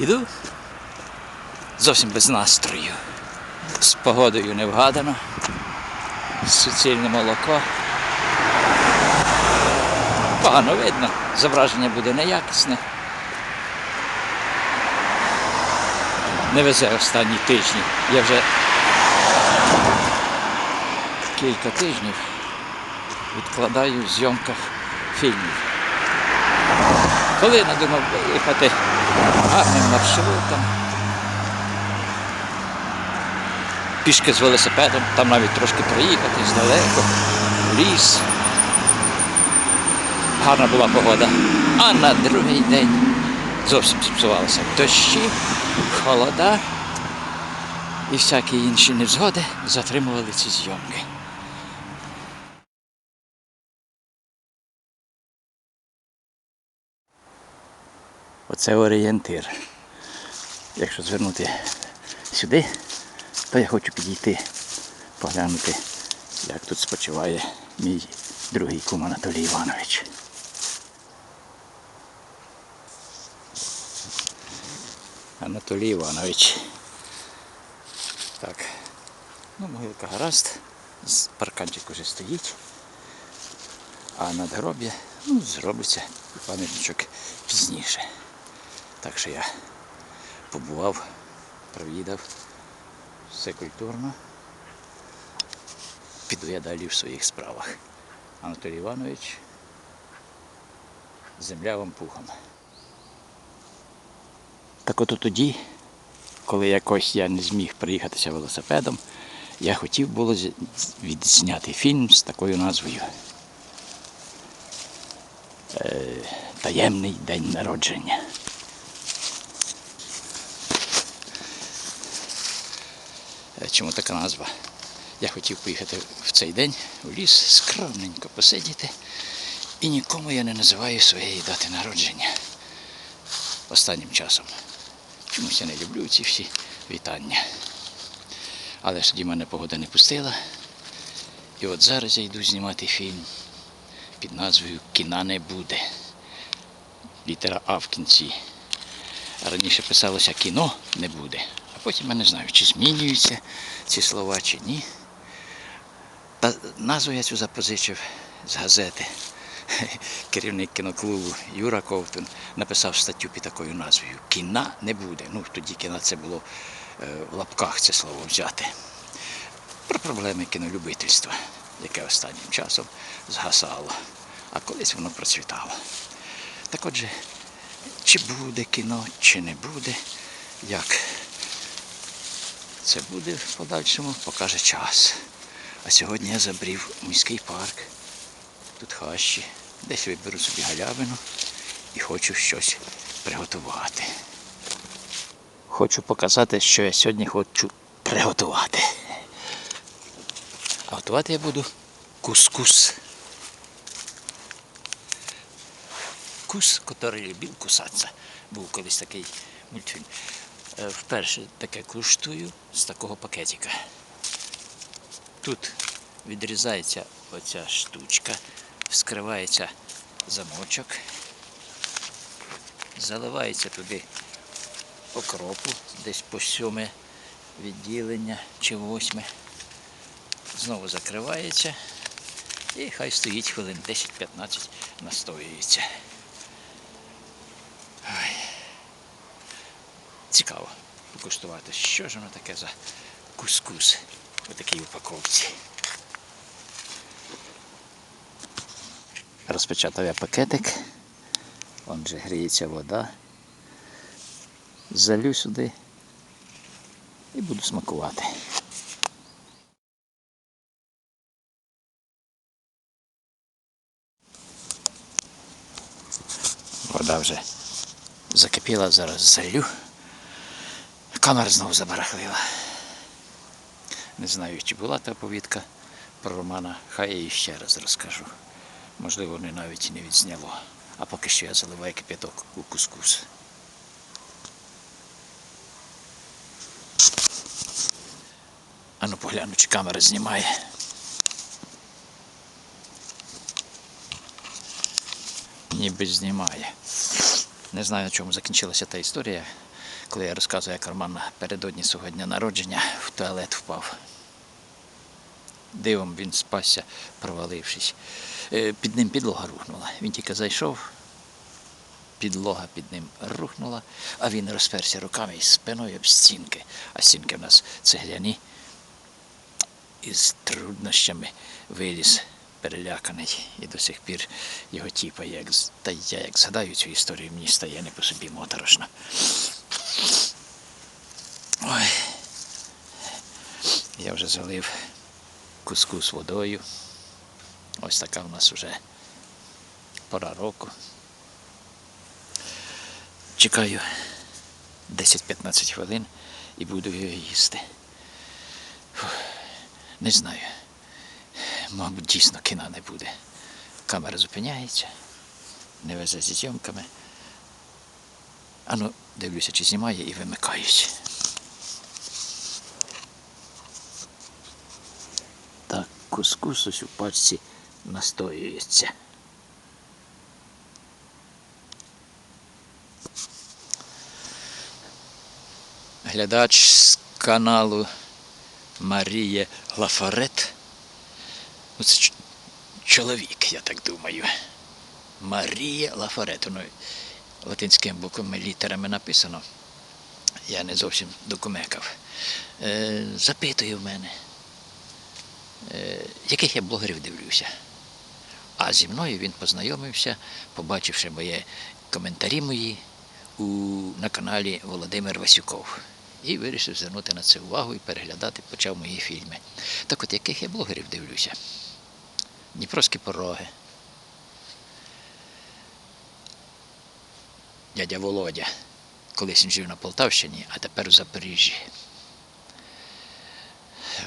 Іду зовсім без настрою. З погодою не вгадано. Суцільне молоко. Погано видно, зображення буде неякісне. Не везе останні тижні. Я вже кілька тижнів відкладаю в зйомках фільмів. Коли надумав виїхати гарним маршрутом, пішки з велосипедом, там навіть трошки проїхати здалеку, в ліс. Гарна була погода. А на другий день зовсім зіпсувалися дощі, холода і всякі інші невзгоди затримували ці зйомки. Оце орієнтир. Якщо звернути сюди, то я хочу підійти, поглянути, як тут спочиває мій другий кум Анатолій Іванович. Анатолій Іванович. Так. Ну, могилка гаразд. Парканчик уже стоїть. А надгроб'я ну, зробиться пам'ятничок пізніше. Так що я побував, провідав, все культурно. Піду я далі в своїх справах. Анатолій Іванович, земля вам пухом. Так от тоді, коли якось я не зміг приїхатися велосипедом, я хотів було відзняти фільм з такою назвою. Е, Таємний день народження. Чому така назва? Я хотів поїхати в цей день у ліс, скромненько посидіти. І нікому я не називаю своєї дати народження останнім часом. Чомусь я не люблю ці всі вітання. Але ж тоді мене погода не пустила. І от зараз я йду знімати фільм під назвою Кіна не буде. Літера А в кінці. Раніше писалося кіно не буде. Потім я не знаю, чи змінюються ці слова, чи ні. Та назву я цю запозичив з газети. Керівник кіноклубу Юра Ковтун написав статтю під такою назвою Кіна не буде. Ну, тоді кіна це було е, в лапках це слово взяти. Про проблеми кінолюбительства, яке останнім часом згасало, а колись воно процвітало. Так отже, чи буде кіно, чи не буде, як це буде в подальшому, покаже час. А сьогодні я забрів міський парк. Тут хащі. Десь виберу собі галявину і хочу щось приготувати. Хочу показати, що я сьогодні хочу приготувати. А готувати я буду кускус. Кус, який любив кусатися. Був колись такий мультфільм. Е, Вперше таке куштую з такого пакетика. Тут відрізається оця штучка, вскривається замочок, заливається туди окропу, десь по сьоме відділення чи восьме. Знову закривається і хай стоїть хвилин 10-15 настоюється. Цікаво покуштувати, що ж воно таке за кускус у такій упаковці. Розпечатав я пакетик, он же гріється вода. Залю сюди і буду смакувати. Вода вже закипіла, зараз залю. Камера знову забарахлила. Не знаю, чи була та повідка про Романа, хай я її ще раз розкажу. Можливо, вони навіть і не відзняло. А поки що я заливаю кипяток у кускус. Ану погляну, чи камера знімає. Ніби знімає. Не знаю, на чому закінчилася та історія. Коли я розказую, як Роман напередодні свого дня народження в туалет впав. Дивом він спасся, провалившись. Е, Під ним підлога рухнула. Він тільки зайшов, підлога під ним рухнула, а він розперся руками і спиною об стінки. А стінки в нас цегляні. І з труднощами виліз переляканий. І до сих пір його тіпає. Як, та я як згадаю цю історію, мені стає не по собі моторошно. Ой. Я вже залив кускус водою. Ось така в нас вже пора року. Чекаю 10-15 хвилин і буду його їсти. Фух, Не знаю. Мабуть, дійсно кіна не буде. Камера зупиняється, не везе зі зйомками. Ану, дивлюся, чи знімає і вимикають. Так, кускус ось у пачці настоюється. Глядач з каналу Марія Лафарет. Ну, Це чоловік, я так думаю. Марія Лафарет. Воно латинськими буквами літерами написано. Я не зовсім докумекав. Е, запитує в мене, е, яких я блогерів дивлюся. А зі мною він познайомився, побачивши мої коментарі мої у, на каналі Володимир Васюков. І вирішив звернути на це увагу і переглядати почав мої фільми. Так от яких я блогерів дивлюся? Дніпровські пороги. Дядя Володя. Колись він жив на Полтавщині, а тепер у Запоріжжі.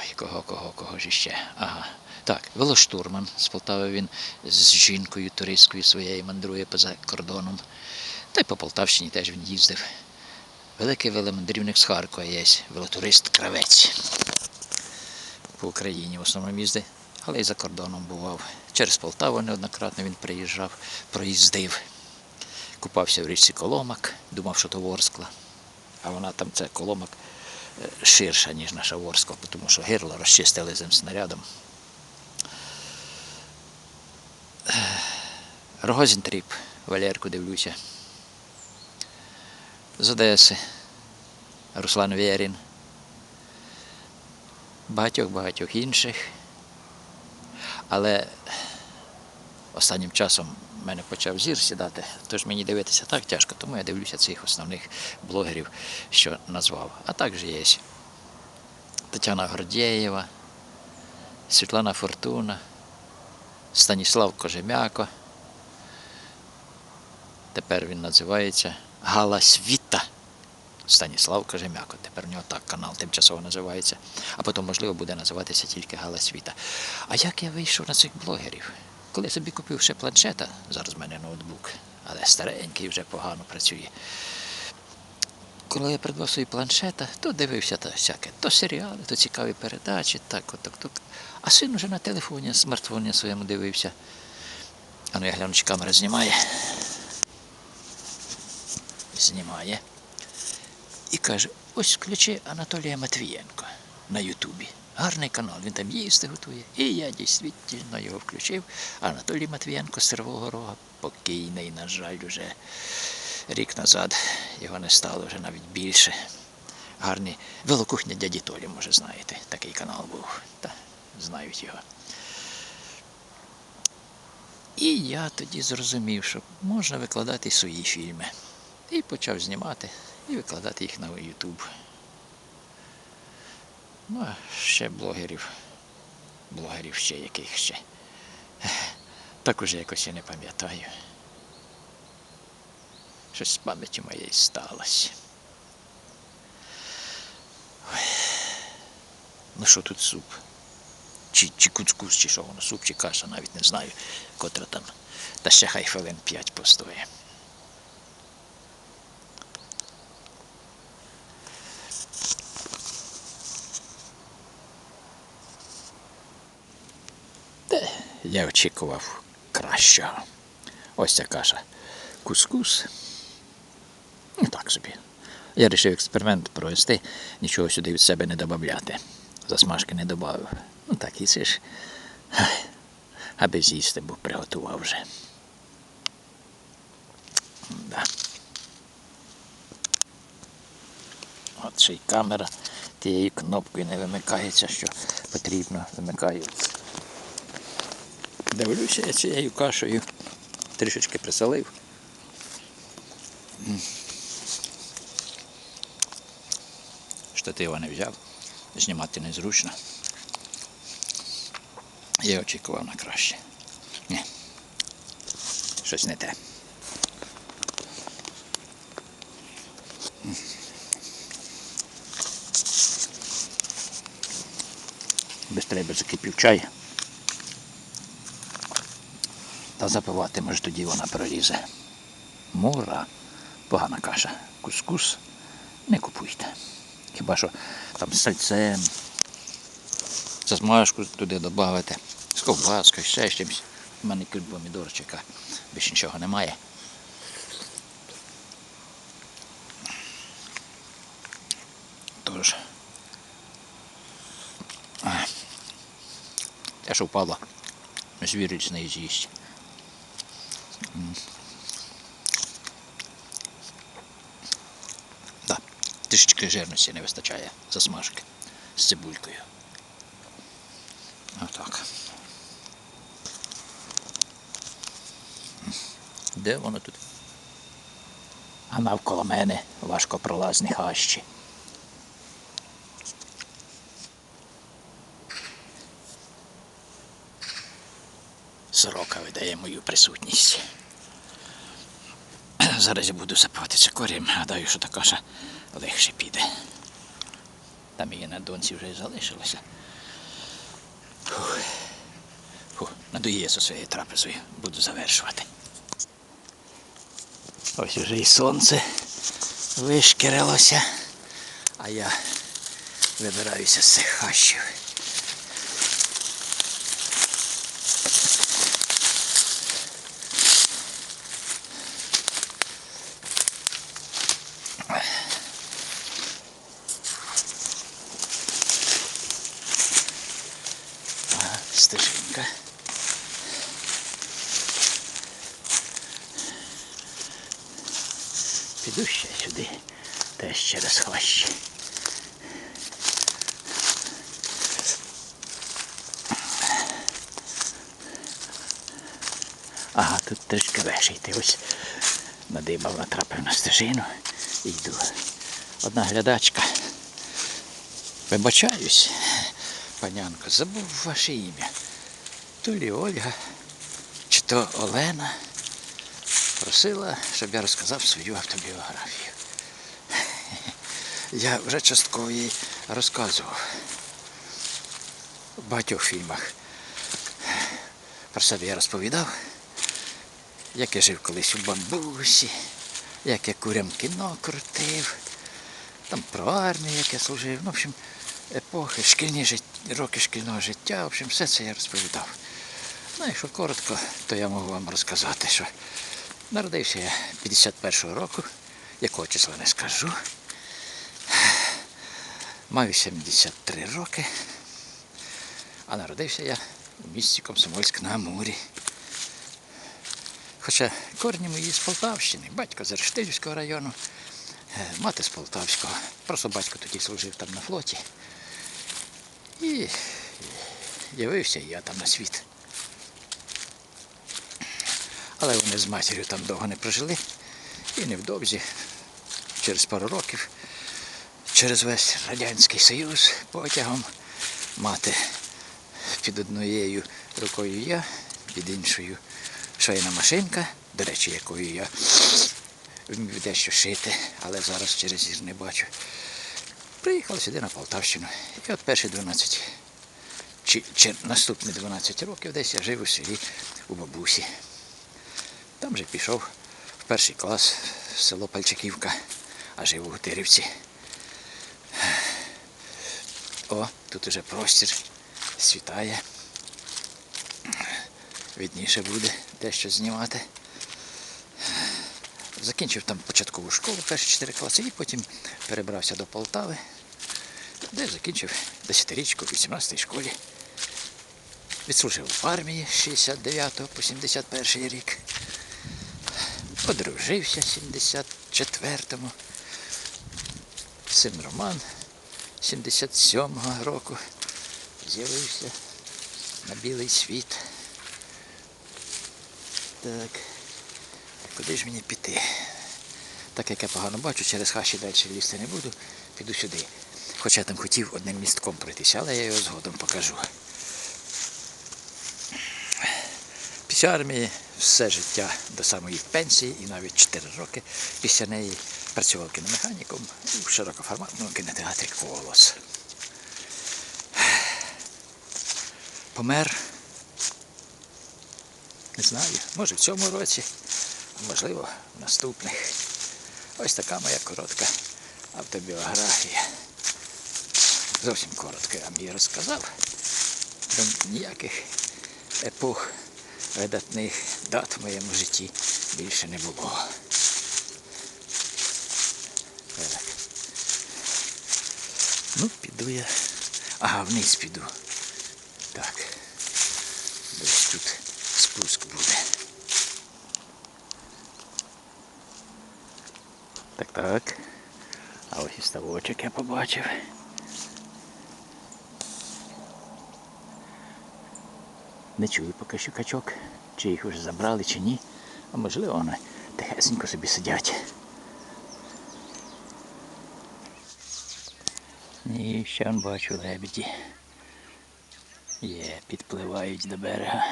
Ой, кого, кого, кого ж іще? Ага. Так, велоштурман з Полтави він з жінкою туристською своєю мандрує поза кордоном. Та й по Полтавщині теж він їздив. Великий веломандрівник з Харкова є, велотурист Кравець. По Україні в основному їздить, але й за кордоном бував. Через Полтаву неоднократно він приїжджав, проїздив. Купався в річці Коломак, думав, що то Ворскла. А вона там це Коломак е, ширша, ніж наша Ворскла, тому що гирло розчистили цим снарядом. Рогозін Тріп, Валерку дивлюся. З Одеси, Руслан Вєрін, багатьох-багатьох інших. Але останнім часом в мене почав зір сідати, тож мені дивитися так тяжко, тому я дивлюся цих основних блогерів, що назвав. А також є Тетяна Гордєєва, Світлана Фортуна, Станіслав Кожем'яко. Тепер він називається Гала Світа. Станіслав Кожем'яко. Тепер у нього так канал тимчасово називається. А потім, можливо, буде називатися тільки Гала Світа. А як я вийшов на цих блогерів? Коли собі купив ще планшета, зараз в мене ноутбук, але старенький вже погано працює. Коли я придбав свій планшета, то дивився та всяке, то серіали, то цікаві передачі, так, от, так, так. А син уже на телефоні, смартфоні своєму дивився. А ну я гляну, чи камера знімає. Знімає. І каже, ось включи Анатолія Матвієнко на Ютубі. Гарний канал, він там їсти готує. І я дійсно його включив. Анатолій Матвієнко з Сервого Рога покійний, на жаль, уже рік назад його не стало вже навіть більше. Гарний. Велокухня дяді Толі, може, знаєте, такий канал був. Та знають його. І я тоді зрозумів, що можна викладати свої фільми. І почав знімати і викладати їх на YouTube. Ну, ще блогерів. Блогерів ще яких ще. Так уже якось я не пам'ятаю. Щось з пам'яті моєї сталося. Ну що тут суп? Чи, чи кускус, чи що воно, суп, чи каша, навіть не знаю, котра там. Та ще хай хвилин п'ять постоє. Та я очікував кращого. Ось ця каша. Кускус. Ну так собі. Я вирішив експеримент провести, нічого сюди від себе не додати. Засмажки не додав. Ну так і це ж. Аби з'їсти, бо приготував вже. Да. От ще й камера тією кнопкою не вимикається, що потрібно вимикається. Дивлюся я цією кашею. Трішечки присолив. Штатива не взяв, знімати незручно. Я очікував на краще. Ні. Щось не те. Без треба закипів чай. Запивати, може тоді вона прорізе. Мура, погана каша. Кускус не купуйте. Хіба що там з сальцем, засмажку туди додати, з ковбаскою, ще з чимось. У мене крім помідорчика, більше нічого немає. Тож. Те, що впало, звірить з неї з'їсть. Да, трішечки жирності не вистачає засмажки з цибулькою. Отак. Де воно тут? А навколо мене важкопролазні хащі. Сорока видає мою присутність. Зараз я буду запивати цикорієм. Гадаю, що каша легше піде. Там її на донці вже і залишилося. Фух. Фух. Надоїє зі своєю трапезою. Буду завершувати. Ось уже і сонце вишкірилося, а я вибираюся з цих хащів. Ага, стежинка. Піду ще сюди, теж через хващі. Ага, тут трішки легше йти. Ось надибав, натрапив на стежину і йду. Одна глядачка. Вибачаюсь, панянко, забув ваше ім'я. То лі Ольга, чи то Олена просила, щоб я розказав свою автобіографію. Я вже частково їй розказував в багатьох фільмах. Про себе я розповідав, як я жив колись у бамбусі, як я курям кіно крутив, там про армію, як я служив. Ну, в общем, епохи, шкільні жит... роки шкільного життя, в общем, все це я розповідав. Ну, якщо коротко, то я можу вам розказати, що народився я 51-го року, якого числа не скажу. Маю 73 роки, а народився я у місті Комсомольськ на Амурі. Хоча корні мої з Полтавщини, батько з Рештилівського району, е, мати з Полтавського. Просто батько тоді служив там на флоті. І явився я там на світ. Але вони з матір'ю там довго не прожили. І невдовзі, через пару років, через весь Радянський Союз потягом мати під однією рукою я, під іншою швейна машинка, до речі, якою я вмів дещо шити, але зараз через зір не бачу. Приїхали сюди на Полтавщину. І от перші 12, чи, чи наступні 12 років десь я жив у селі у бабусі. Там вже пішов в перший клас в село Пальчиківка, а жив у Гутирівці. О, тут уже простір світає. Видніше буде дещо знімати. Закінчив там початкову школу, перші 4 класи, і потім перебрався до Полтави, де закінчив 10-річку в 18-й школі. Відслужив в армії з 69 по 71 рік. Одружився в 74-му. Син Роман 77-го року з'явився на білий світ. Так. Куди ж мені піти? Так як я погано бачу, через хащі далі лізти не буду, піду сюди. Хоча там хотів одним містком пройтися, але я його згодом покажу. Після армії все життя до самої пенсії і навіть 4 роки після неї працював кіномеханіком у широкоформатному кінотеатрі Колос. Помер. Не знаю, може в цьому році, а можливо в наступних. Ось така моя коротка автобіографія. Зовсім коротко я вам її розказав. Там ніяких епох видатних дат в моєму житті більше не було. Так. Ну, піду я. Ага, вниз піду. Так. Десь тут спуск буде. Так, так. А ось і ставочок я побачив. Не чую поки що качок, чи їх вже забрали, чи ні. А можливо вони тихесенько собі сидять. І ще он бачу лебеді. Є, підпливають до берега.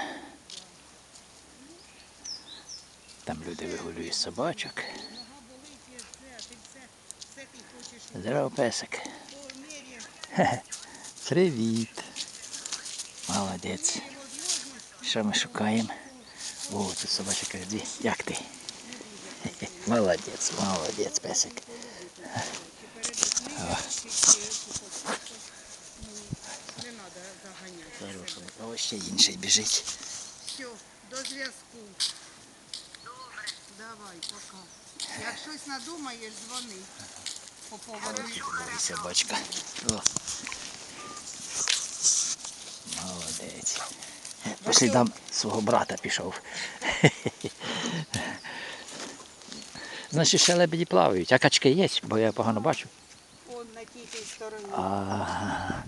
Там люди вигулюють собачок. Здорово, песик. Привіт. Молодець. Що ми шукаємо? О, тут собачка каже, «Ді, як ти? Молодець, молодець, песик. О, Не треба заганяти. хороший. А ось ще інший біжить. Все, до зв'язку. Добре. Давай, пока. Як щось надумаєш, дзвони. По поводу. Ой, собачка. О. Молодець. Слідам свого брата пішов. Значить, ще лебеді плавають, а качки є, бо я погано бачу. Он на тій стороні. А,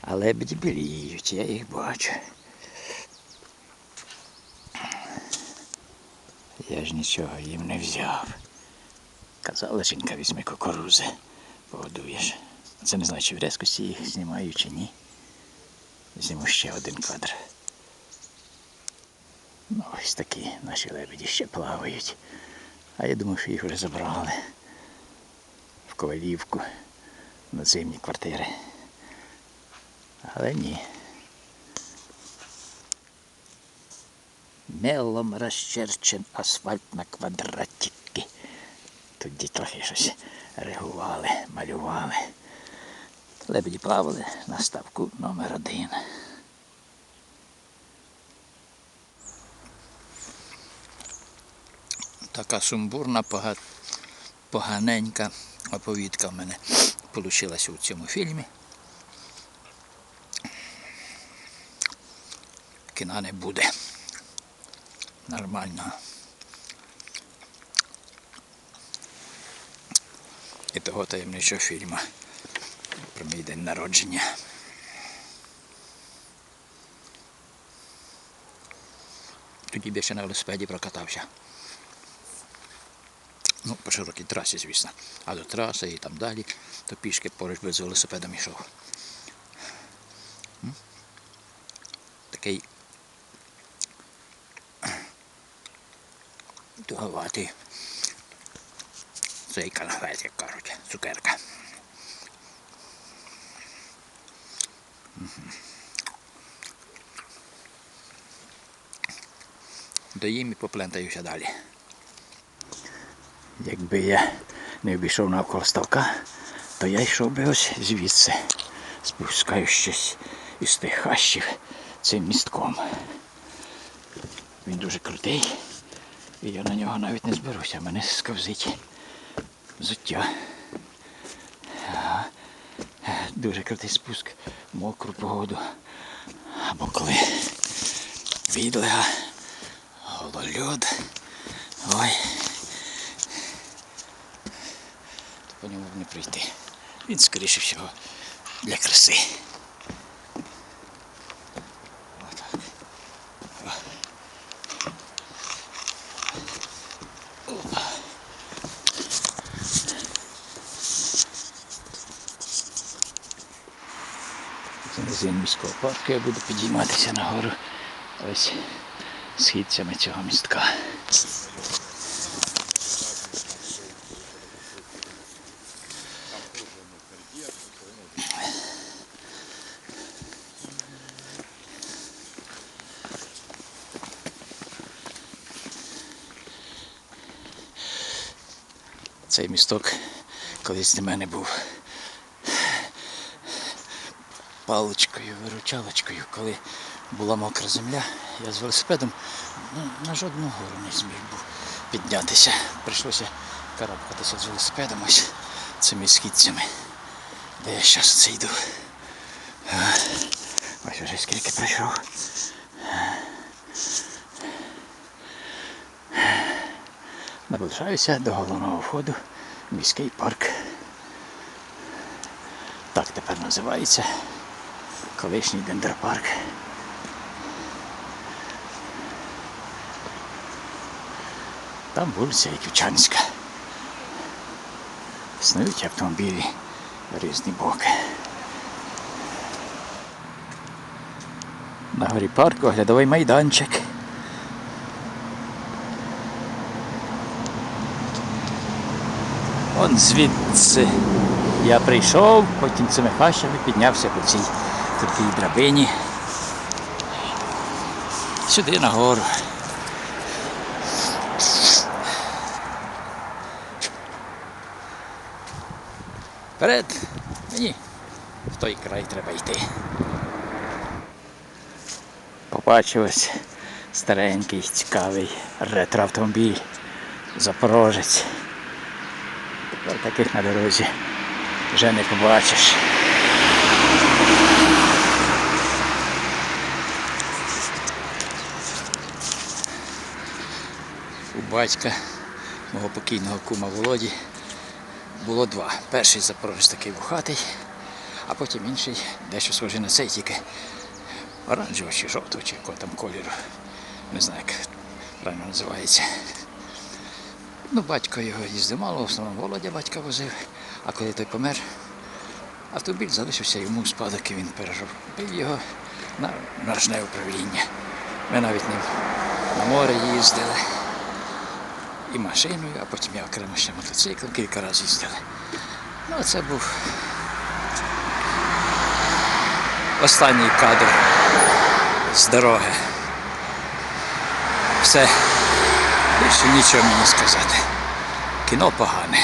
а лебеді біліють, я їх бачу. Я ж нічого їм не взяв. Казала жінка, візьми кукурузи, погодуєш. Це не знаю, чи в резкості їх знімаю, чи ні. Зніму ще один кадр. Ну, ось такі наші лебеді ще плавають. А я думав, що їх вже забрали в Ковалівку на зимні квартири. Але ні. Мелом розчерчен асфальт на квадратики. Тоді трохи щось регували, малювали. Лебеді плавали на ставку номер один. Така сумбурна, поганенька оповідка в мене вийшла у цьому фільмі. Кіна не буде. Нормально. І того таємничого фільму про мій день народження. Тоді більше на велосипеді прокатався. Ну, по широкій трасі, звісно. А до траси і там далі, то пішки поруч би з велосипедом йшов. Такий туговатий. Цей конфет, як кажуть, цукерка. Доїм і поплентаюся далі. Якби я не обійшов навколо ставка, то я йшов би ось звідси, спускаючись із тих хащів цим містком. Він дуже крутий, І я на нього навіть не зберуся, мене сковзить взуття. Дуже крутий спуск мокру погоду. Або коли відлега, голольод. Ой. То по ньому не прийти. Він, скоріше всього, для краси. Отак. О. Опа. Це магазин міського парку. Я буду підійматися нагору ось східцями цього містка. Цей місток колись для мене був паличкою, виручалочкою, коли була мокра земля, я з велосипедом ну, на жодну гору не зміг був піднятися. Прийшлося карабкатися з велосипедом ось цими східцями, де я зараз це йду. Ось вже скільки пройшов. Наближаюся до головного входу міський парк. Так тепер називається колишній дендропарк. Там вулиця Яківчанська. Існують автомобілі в різні боки. На горі парку оглядовий майданчик. Он звідси я прийшов, потім цими хащами піднявся по цій такій драбині. Сюди нагору. Вперед! Мені в той край треба йти. Побачив ось старенький, цікавий ретроавтомобіль. Запорожець. Тепер таких на дорозі вже не побачиш. У батька мого покійного кума Володі було два. Перший запорожець такий вухатий, а потім інший дещо схожий на цей, тільки оранжевого чи жовтого, чи якого там кольору. Не знаю, як правильно називається. Ну, батько його їздив мало, в основному Володя батька возив, а коли той помер, автомобіль залишився йому в спадок і він переробив його на ножне управління. Ми навіть ним на море їздили і машиною, а потім я окремо ще мотоциклом кілька разів їздили. Ну, це був останній кадр з дороги. Все. Більше нічого мені сказати. Кіно погане.